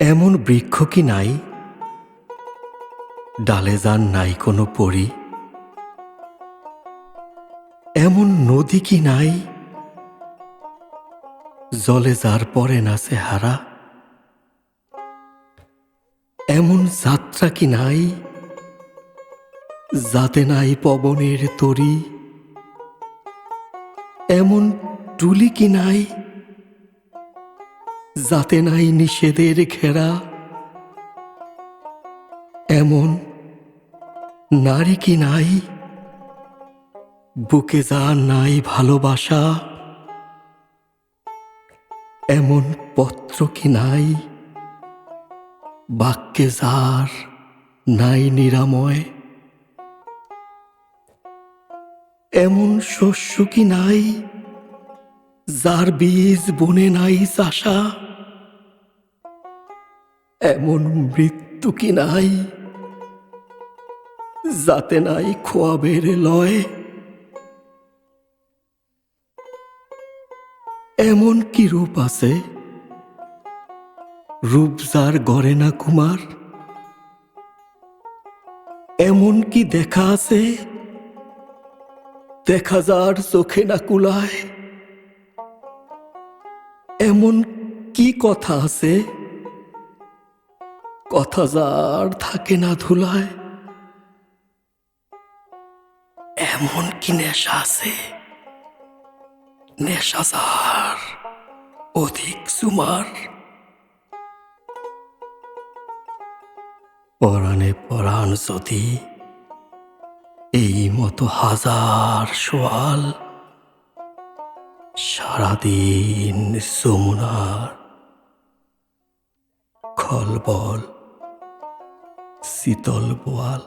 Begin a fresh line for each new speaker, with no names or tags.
এমন বৃক্ষ কি নাই? ডালে যান নাই কোনো পরি। এমন নদী কি নাই? জলে যার পরে নাচে হারা। এমন যাত্রা কি নাই? যাতে নাই পবনের তরি। এমন টুলি কি নাই? যাতে নাই নিষেধের ঘেরা। এমন নারী কি নাই? বুকে যা নাই ভালোবাসা। এমন পত্র কি নাই? বাক্যে যার নাই নিরাময়। এমন শস্য কি নাই? যার বীজ বনে নাই চাষা, এমন মৃত্যু কি নাই? যাতে নাই খোয়া বেড়ে লয়। এমন কি রূপ আছে? রূপ যার গড়ে না কুমার। এমন কি দেখা আছে? দেখা যার চোখে না কুলায়। এমন কি কথা আছে? কথা যার থাকে না ধুলায়। এমন কি নেশা আছে? নেশা যার অধিক সুমার। পরাণে পরাণ যদি এই মতো হাজার সোয়াল সারাদিন যমুনার খলবল শীতল বোয়াল